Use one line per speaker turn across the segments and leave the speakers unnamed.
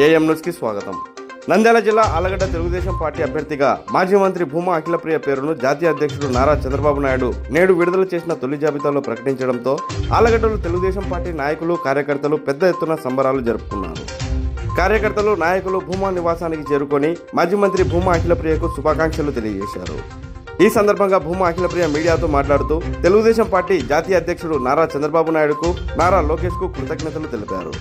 AM న్యూస్కి స్వాగతం. నంద్యాల జిల్లా ఆలగడ్డ తెలుగుదేశం పార్టీ అభ్యర్థిగా మాజీ మంత్రి భూమా అఖిలప్రియ పేరును జాతీయ అధ్యక్షుడు నారా చంద్రబాబు నాయుడు నేడు విడుదల చేసిన తొలి జాబితాలో ప్రకటించడంతో ఆలగడ్డలో తెలుగుదేశం పార్టీ నాయకులు కార్యకర్తలు పెద్ద ఎత్తున సంబరాలు జరుపుకున్నారు. కార్యకర్తలు నాయకులు భూమా నివాసానికి చేరుకొని మాజీ మంత్రి భూమా అఖిలప్రియకు శుభాకాంక్షలు తెలియజేశారు. ఈ సందర్భంగా భూమా అఖిలప్రియ మీడియాతో మాట్లాడుతూ తెలుగుదేశం పార్టీ జాతీయ అధ్యక్షుడు నారా చంద్రబాబు నాయుడుకు నారా లోకేష్కు కృతజ్ఞతలు తెలిపారు.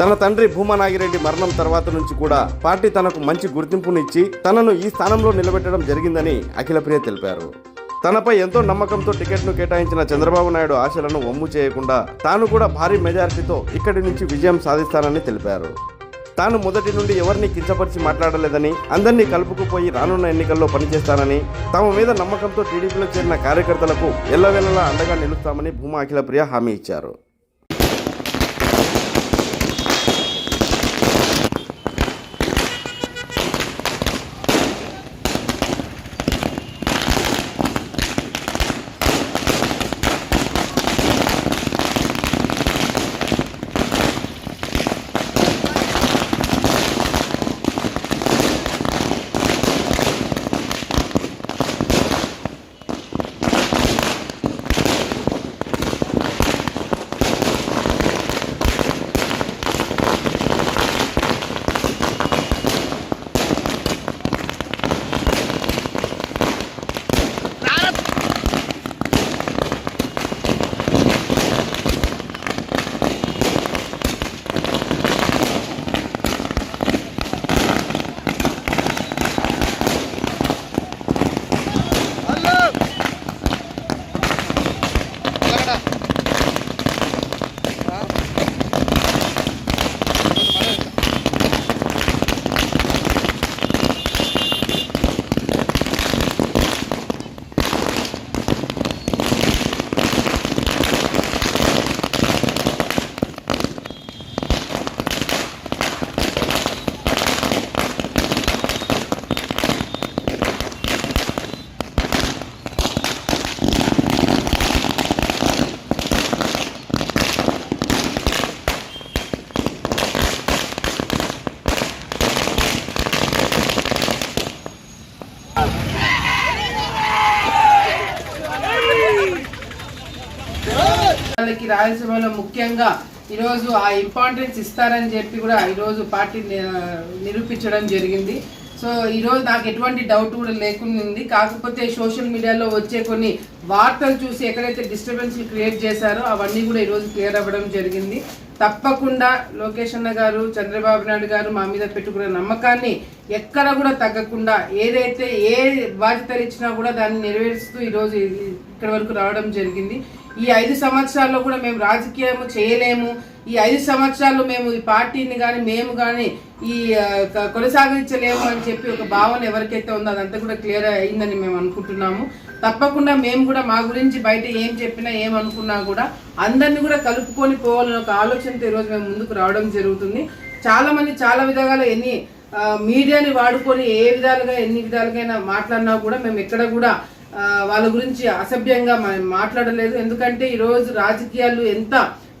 తన తండ్రి భూమా నాగిరెడ్డి మరణం తర్వాత నుంచి కూడా పార్టీ తనకు మంచి గుర్తింపునిచ్చి తనను ఈ స్థానంలో నిలబెట్టడం జరిగిందని అఖిలప్రియ తెలిపారు. తనపై ఎంతో నమ్మకంతో టికెట్ను కేటాయించిన చంద్రబాబు నాయుడు ఆశలను వమ్ము చేయకుండా తాను కూడా భారీ మెజారిటీతో ఇక్కడి నుంచి విజయం సాధిస్తానని తెలిపారు. తాను మొదటి నుండి ఎవరిని కించపరిచి మాట్లాడలేదని అందరినీ కలుపుకుపోయి రానున్న ఎన్నికల్లో పనిచేస్తానని తమ మీద నమ్మకంతో టీడీపీలో చేరిన కార్యకర్తలకు ఎల్లవెల్లలా అండగా నిలుస్తామని భూమా అఖిలప్రియ హామీ ఇచ్చారు.
వాళ్ళకి రాయలసీమలో ముఖ్యంగా ఈరోజు ఆ ఇంపార్టెన్స్ ఇస్తారని చెప్పి కూడా ఈరోజు పార్టీ నిరూపించడం జరిగింది. సో ఈరోజు నాకు ఎటువంటి డౌట్ కూడా లేకుండా కాకపోతే సోషల్ మీడియాలో వచ్చే కొన్ని వార్తలు చూసి ఎక్కడైతే డిస్టర్బెన్స్ క్రియేట్ చేశారో అవన్నీ కూడా ఈరోజు క్లియర్ అవ్వడం జరిగింది. తప్పకుండా లోకేష్ అన్న గారు చంద్రబాబు నాయుడు గారు మా మీద పెట్టుకున్న నమ్మకాన్ని ఎక్కడ కూడా తగ్గకుండా ఏదైతే ఏ బాధ్యతలు ఇచ్చినా కూడా దాన్ని నెరవేరుస్తూ ఈరోజు ఇక్కడి ఇక్కడ వరకు రావడం జరిగింది. ఈ ఐదు సంవత్సరాల్లో కూడా మేము రాజకీయం చేయలేము. ఈ ఐదు సంవత్సరాల్లో మేము ఈ పార్టీని కానీ మేము కానీ ఈ కొనసాగించలేము అని చెప్పి ఒక భావన ఎవరికైతే ఉందో అదంతా కూడా క్లియర్ అయిందని మేము అనుకుంటున్నాము. తప్పకుండా మేము కూడా మా గురించి బయట ఏం చెప్పినా ఏమనుకున్నా కూడా అందరినీ కూడా కలుపుకొని పోవాలని ఒక ఆలోచనతో ఈరోజు మేము ముందుకు రావడం జరుగుతుంది. చాలా మంది చాలా విధాలుగా ఎన్ని మీడియాని వాడుకొని ఏ విధాలుగా ఎన్ని విధాలుగా మాట్లాడినా కూడా మేము ఎక్కడ కూడా వాళ్ళ గురించి అసభ్యంగా మాట్లాడలేదు. ఎందుకంటే ఈరోజు రాజకీయాలు ఎంత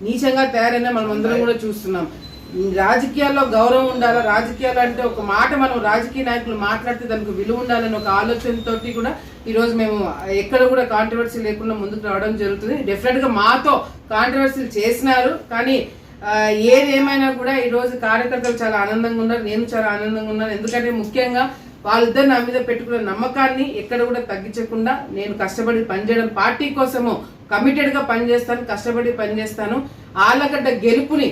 నీచంగా తయారైనా మనం అందరం కూడా చూస్తున్నాం. రాజకీయాల్లో గౌరవం ఉండాలా? రాజకీయాలు అంటే ఒక మాట మనం రాజకీయ నాయకులు మాట్లాడితే దానికి విలువ ఉండాలని ఒక ఆలోచనతోటి కూడా ఈరోజు మేము ఎక్కడ కూడా కాంట్రవర్సీ లేకుండా ముందుకు రావడం జరుగుతుంది. డెఫినెట్గా మాతో కాంట్రవర్సీలు చేసినారు. కానీ ఏదేమైనా ఏది ఏమైనా కూడా ఈరోజు కార్యకర్తలు చాలా ఆనందంగా ఉన్నారు. నేను చాలా ఆనందంగా ఉన్నాను. ఎందుకంటే ముఖ్యంగా వాళ్ళిద్దరు నా మీద పెట్టుకున్న నమ్మకాన్ని ఎక్కడ కూడా తగ్గించకుండా నేను కష్టపడి పనిచేయడం పార్టీ కోసము కమిటెడ్గా పనిచేస్తాను కష్టపడి పనిచేస్తాను. ఆలగడ్డ గెలుపుని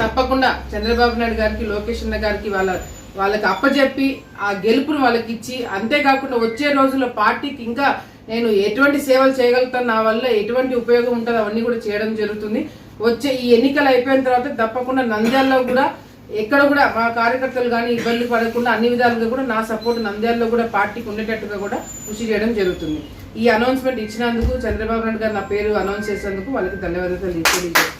తప్పకుండా చంద్రబాబు నాయుడు గారికి లోకేష్ అన్న గారికి వాళ్ళ వాళ్ళకి అప్పచెప్పి ఆ గెలుపును వాళ్ళకి ఇచ్చి అంతేకాకుండా వచ్చే రోజుల్లో పార్టీకి ఇంకా నేను ఎటువంటి సేవలు చేయగలుగుతాను నా వల్ల ఎటువంటి ఉపయోగం ఉంటుందో అవన్నీ కూడా చేయడం జరుగుతుంది. వచ్చే ఈ ఎన్నికలు అయిపోయిన తర్వాత తప్పకుండా నంద్యాలలో కూడా ఎక్కడ కూడా మా కార్యకర్తలు కానీ ఇబ్బంది పడకుండా అన్ని విధాలుగా కూడా నా సపోర్ట్ నంద్యాలలో కూడా పార్టీకి ఉండేటట్టుగా కూడా కృషి చేయడం జరుగుతుంది. ఈ అనౌన్స్మెంట్ ఇచ్చినందుకు చంద్రబాబు నాయుడు గారు నా పేరు అనౌన్స్ చేసినందుకు వాళ్ళకి ధన్యవాదాలు తెలియజేస్తాను